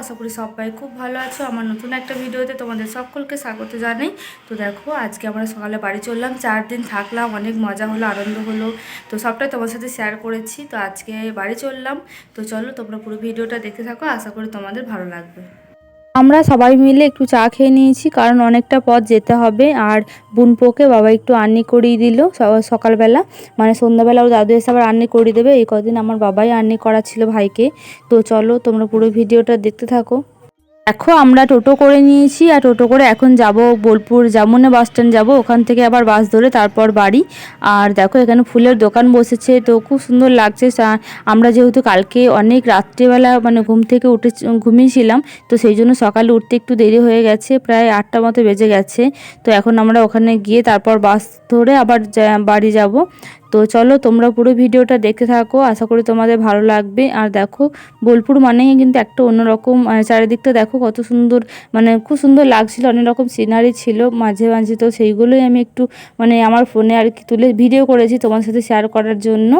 আশা করি সবাই খুব ভালো আছো। আমার নতুন একটা ভিডিওতে তোমাদের সকলকে স্বাগত জানাই। তো দেখো, আজকে আমরা সকালে বাড়ি চললাম, চার দিন থাকলাম, অনেক মজা হলো, আনন্দ হলো। তো সবটাই তোমার সাথে শেয়ার করেছি। তো আজকে বাড়ি চললাম। তো চলো তোমরা পুরো ভিডিওটা দেখতে থাকো, আশা করি তোমাদের ভালো লাগবে। আমরা সবাই মিলে একটু চা খেয়ে নিয়েছি, কারণ অনেকটা পথ যেতে হবে। আর বুনপোকে বাবা একটু আর্নি করিয়ে দিল সকালবেলা। মানে সন্ধ্যাবেলা ওর দাদু এসে আবার আর্নি করিয়ে দেবে। এই কদিন আমার বাবাই আর্নি করা ছিল ভাইকে। তো চলো তোমরা পুরো ভিডিওটা দেখতে থাকো। দেখো, আমরা টোটো করে নিয়েছি আর টোটো করে এখন যাব বোলপুর জামুনা বাস স্ট্যান্ড যাব। ওখান থেকে আবার বাস ধরে তারপর বাড়ি। আর দেখো, এখানে ফুলের দোকান বসেছে। তো খুব সুন্দর লাগছে। আমরা যেহেতু কালকে অনেক রাত্রিবেলা মানে ঘুম থেকে উঠে ঘুমিয়েছিলাম, তো সেই জন্য সকালে উঠতে একটু দেরি হয়ে গেছে। প্রায় আটটা মতো বেজে গেছে। তো এখন আমরা ওখানে গিয়ে তারপর বাস ধরে আবার বাড়ি যাব। তো চলো তোমরা পুরো ভিডিওটা দেখতে থাকো, আশা করি তোমাদের ভালো লাগবে। আর দেখো, বোলপুর মানেই কিন্তু একটা অন্যরকম চারিদিকটা দেখো কত সুন্দর মানে খুব সুন্দর লাগছিল, অনেক রকম সিনারি ছিল, মাঝে মাঝে তো সেইগুলোই আমি একটু মানে আমার ফোনে আর কি তুলে ভিডিও করেছি তোমার সাথে শেয়ার করার জন্য।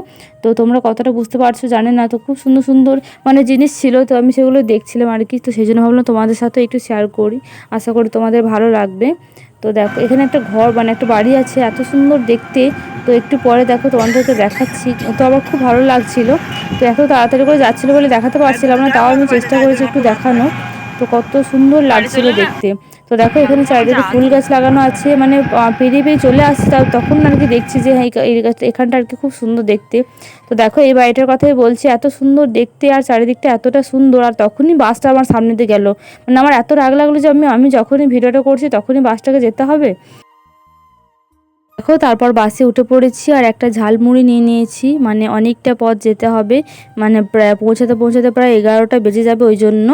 তো তোমরা কতটা বুঝতে পারছ জানে না, তো খুব সুন্দর সুন্দর মানে জিনিস ছিল, তো আমি সেগুলো দেখছিলাম আর কি, তো সেই জন্য ভাবলাম তোমাদের সাথে একটু শেয়ার করি। আশা করি তোমাদের ভালো লাগবে। তো দেখো, এখানে একটা ঘর মানে একটা বাড়ি আছে, এত সুন্দর দেখতে। তো একটু পরে দেখো তোমাদেরকে দেখাচ্ছি। তো আমার খুব ভালো লাগছিল। তো এত তাড়াতাড়ি করে যাচ্ছিল বলে দেখাতে পারছিলাম না, তাও আমি চেষ্টা করেছি একটু দেখানো তো কত সুন্দর লাগছিল দেখতে। তো দেখো এখানে চারিদিকে ফুল গাছ লাগানো আছে মানে পেরিয়ে পেরিয়ে চলে আসছে তখন আর কি দেখছি যে হ্যাঁ এই- এখানটা আর কি খুব সুন্দর দেখতে। তো দেখো এই বাড়িটার কথাই বলছি এত সুন্দর দেখতে আর চারিদিকটা এতটা সুন্দর আর তখনই বাসটা আমার সামনে দিয়ে গেল। মানে আমার এত রাগ লাগল যে আমি আমি যখনই ভিডিওটা করছি তখনই বাসটাকে যেতে হবে। দেখো তারপর বাসে উঠে পড়েছি আর একটা ঝালমুড়ি নিয়ে নিয়েছি মানে অনেকটা পথ যেতে হবে মানে প্রায় পৌঁছাতে পৌঁছাতে প্রায় এগারোটা বেজে যাবে ওই জন্য।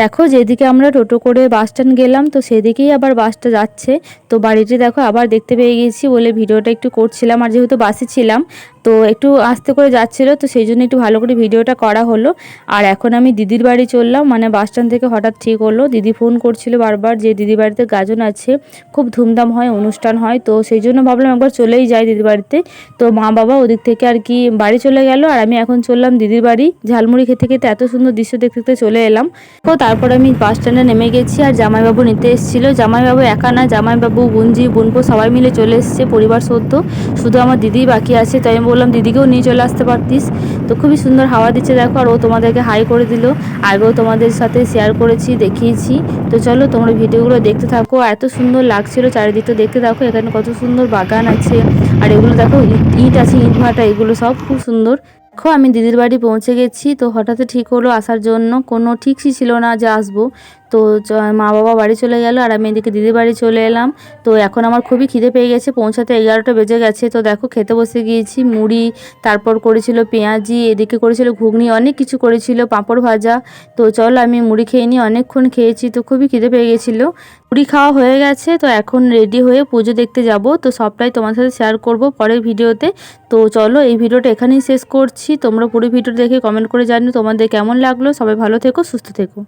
দেখো যেদিকে আমরা টোটো করে বাস স্ট্যান্ড গেলাম, তো সেদিকেই আবার বাসটা যাচ্ছে। তো বাড়িটি দেখো আবার দেখতে পেয়ে গেছি বলে ভিডিওটা একটু করছিলাম, আর যেহেতু বাসে ছিলাম তো একটু আস্তে করে যাচ্ছিল, তো সেই জন্য একটু ভালো করে ভিডিওটা করা হলো। আর এখন আমি দিদির বাড়ি চললাম মানে বাস স্ট্যান্ড থেকে হঠাৎ ঠিক হলো। দিদি ফোন করছিল বারবার যে দিদির বাড়িতে গাজন আছে, খুব ধুমধাম হয়, অনুষ্ঠান হয়, তো সেই জন্য ভাবলাম একবার চলেই যাই দিদির বাড়িতে। তো মা বাবা ওদিক থেকে আর কি বাড়ি চলে গেল, আর আমি এখন চললাম দিদির বাড়ি। ঝালমুড়ি খেতে খেতে এত সুন্দর দৃশ্য দেখতে দেখতে চলে এলাম। তো তারপর আমি বাস স্ট্যান্ডে নেমে গেছি, আর জামাইবাবু নিতে এসেছিল। জামাইবাবু একা না, জামাইবাবু বুঞ্জি বুনপো সবাই মিলে চলে এসেছে, পরিবার সদ্য। শুধু আমার দিদি বাকি আছে, তাই আমি বললাম, দিদিকেও নিয়ে চলে আসতে পারতিস। তো খুবই সুন্দর হাওয়া দিচ্ছে, দেখো, আর ও তোমাদেরকে হাই করে দিল। আগেও তোমাদের সাথে শেয়ার করেছি, দেখিয়েছি। তো চলো, তোমরা ভিডিওগুলো দেখতে থাকো। এত সুন্দর লাগছিল চারিদিকটা দেখতে থাকো। এখানে কত সুন্দর বাগান আছে। আর এগুলো দেখো, ইট- আছে, ইট ভাটা, এগুলো সব খুব সুন্দর। দেখো, আমি দিদির বাড়ি পৌঁছে গেছি। তো হঠাৎ ঠিক হলো, আসার জন্য। কোনো ঠিকই ছিল না যে আসব। তো মা বাবা বাড়ি চলে গেল আর আমি এদিকে দিদি বাড়ি চলে এলাম। তো এখন আমার খুবই খিদে পেয়ে গেছে, পৌঁছাতে এগারোটা বেজে গেছে। তো দেখো খেতে বসে গিয়েছি, মুড়ি, তারপর করেছিল পেঁয়াজি, এদিকে করেছিল ঘুগনি, অনেক কিছু করেছিল, পাঁপড় ভাজা। তো চল আমি মুড়ি খেয়ে নিই, অনেকক্ষণ খেয়েছি, তো খুবই খিদে পেয়ে গেছিল। মুড়ি খাওয়া হয়ে গেছে, তো এখন রেডি হয়ে পুজো দেখতে যাব। তো সবটাই তোমার সাথে শেয়ার করব পরের ভিডিওতে। তো চলো এই ভিডিওটা এখানেই শেষ করছি। তোমরা পুরো ভিডিও দেখে কমেন্ট করে জানিও তোমাদের কেমন লাগল। সবাই ভালো থেকো, সুস্থ থেকো।